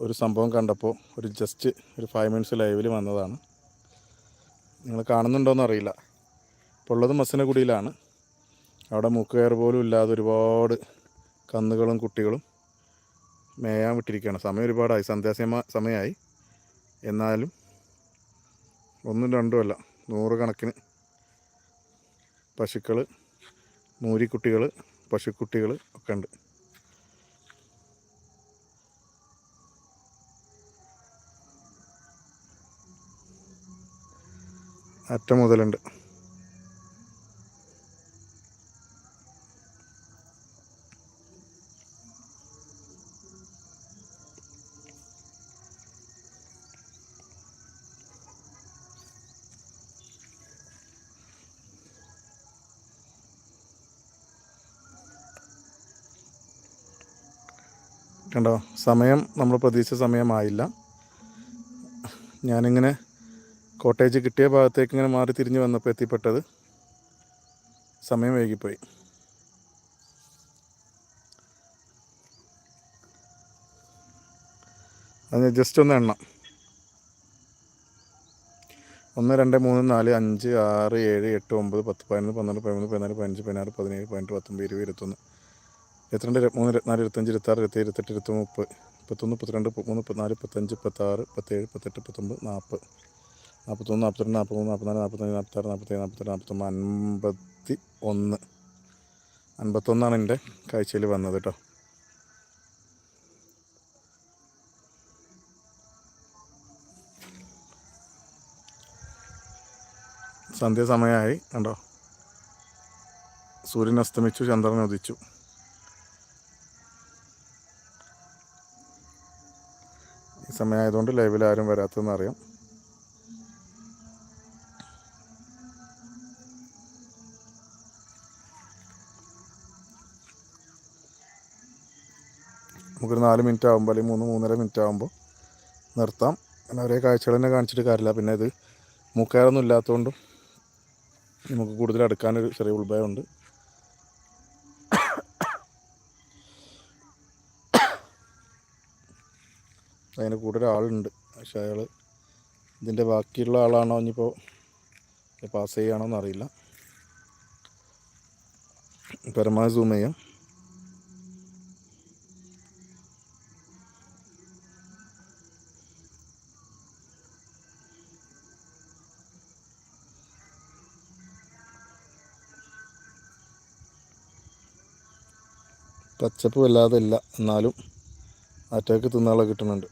ഒരു സംഭവം കണ്ടപ്പോൾ ഒരു ജസ്റ്റ് ഒരു ഫൈവ് മിനിറ്റ്സ് ലൈവിൽ വന്നതാണ്. നിങ്ങൾ കാണുന്നുണ്ടോയെന്ന് അറിയില്ല. ഇപ്പോൾ ഉള്ളത് കുടിയിലാണ്. അവിടെ മൂക്കുകയർ പോലും ഇല്ലാതെ ഒരുപാട് കന്നുകളും കുട്ടികളും മേയാൻ വിട്ടിരിക്കുകയാണ്. സമയം ഒരുപാടായി. സന്ധ്യാസമ സമയമായി എന്നാലും ഒന്നും രണ്ടും അല്ല. നൂറുകണക്കിന് പശുക്കൾ മൂരിക്കുട്ടികൾ പശുക്കുട്ടികൾ ഒക്കെ ഉണ്ട്. അറ്റം മുതലുണ്ട് കണ്ടോ? സമയം നമ്മൾ പ്രതീക്ഷിച്ച സമയമായില്ല. ഞാനിങ്ങനെ കോട്ടേജ് കിട്ടിയ ഭാഗത്തേക്ക് ഇങ്ങനെ മാറി തിരിഞ്ഞ് വന്നപ്പോൾ എത്തിപ്പെട്ടത് സമയം വൈകിപ്പോയി. അത് ജസ്റ്റ് ഒന്ന് എണ്ണം. ഒന്ന് രണ്ട് മൂന്ന് നാല് അഞ്ച് ആറ് ഏഴ് എട്ട് ഒമ്പത് പത്ത് പതിനൊന്ന് പന്ത്രണ്ട് പതിമൂന്ന് പതിനാല് പതിനഞ്ച് പതിനാറ് പതിനേഴ് പതിനെട്ട് പത്തൊമ്പത് ഇരുപത് ഇരുപത്തൊന്ന്. ഇരുപത്തിരണ്ട് ഇരുപത്തിമൂന്ന് ഇരുപത്തിനാല് ഇരുപത്തഞ്ച് ഇരുപത്താറ് ഇരുപത്തേഴ് ഇരുപത്തെട്ട് ഇരുപത്തൊന്ന് മുപ്പത് മുപ്പത്തൊന്ന് മുപ്പത്തിരണ്ട് മുപ്പത്തിമൂന്ന് മുപ്പത്തിനാല് മുപ്പത്തഞ്ച് മുപ്പത്താറ് മുപ്പത്തേഴ് മുപ്പത്തെട്ട് മുപ്പത്തൊമ്പത് നാൽപ്പത്. നാൽപ്പത്തൊന്ന് നാൽപ്പത്തിരണ്ട് നാൽപ്പത്തൊന്ന് നാൽപ്പത്തിനാല് നാൽപ്പത്തഞ്ച് നാൽപ്പത്താറ് നാൽപ്പത്തേഴ് നാൽപ്പത്തെട്ട് നാൽപ്പത്തൊമ്പത് അൻപത്തി ഒന്ന് അൻപത്തൊന്നാണ് എന്റെ കാഴ്ചയിൽ വന്നത് കേട്ടോ. സന്ധ്യാസമയമായി കണ്ടോ. സൂര്യൻ അസ്തമിച്ചു ചന്ദ്രൻ ഉദിച്ചു. ഈ സമയമായതുകൊണ്ട് ലൈവിൽ ആരും വരാത്തതെന്ന് അറിയാം നമുക്കൊരു നാല് മിനിറ്റ് ആകുമ്പോൾ അല്ലെങ്കിൽ മൂന്ന് മൂന്നര മിനിറ്റ് ആകുമ്പോൾ നിർത്താം. പിന്നെ ഒരേ കാഴ്ചകൾ തന്നെ കാണിച്ചിട്ട് കാര്യമില്ല. പിന്നെ ഇത് മൂക്കാരൊന്നും ഇല്ലാത്തതുകൊണ്ടും നമുക്ക് കൂടുതൽ അടുക്കാനൊരു ചെറിയ ഉൾഭയമുണ്ട് അതിന് കൂടെ ഒരാളുണ്ട്. പക്ഷേ അയാൾ ഇതിന്റെ ബാക്കിയുള്ള ആളാണോ ഇനിയിപ്പോൾ പാസ് ചെയ്യുകയാണോ എന്നറിയില്ല. പരമാവധി സൂം ചെയ്യാം. പച്ചപ്പ് വല്ലാതെ ഇല്ല എന്നാലും അറ്റാക്ക് തിന്നാളെ കിട്ടുന്നുണ്ട്.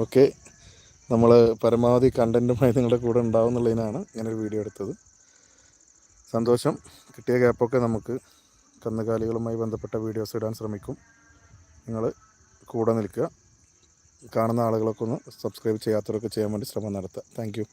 ഓക്കെ. നമ്മൾ പരമാവധി കണ്ടന്റുമായി നിങ്ങളുടെ കൂടെ ഉണ്ടാവും എന്നുള്ളതിനാണ് ഇങ്ങനൊരു വീഡിയോ എടുത്തത്. സന്തോഷം. കിട്ടിയ ഗ്യാപ്പൊക്കെ നമുക്ക് കന്നുകാലികളുമായി ബന്ധപ്പെട്ട വീഡിയോസ് ഇടാൻ ശ്രമിക്കും. നിങ്ങൾ കൂടെ നിൽക്കുക. കാണുന്ന ആളുകളൊക്കെ ഒന്ന് സബ്സ്ക്രൈബ് ചെയ്യാത്തവരൊക്കെ ചെയ്യാൻ വേണ്ടി ശ്രമം നടത്തുക. താങ്ക്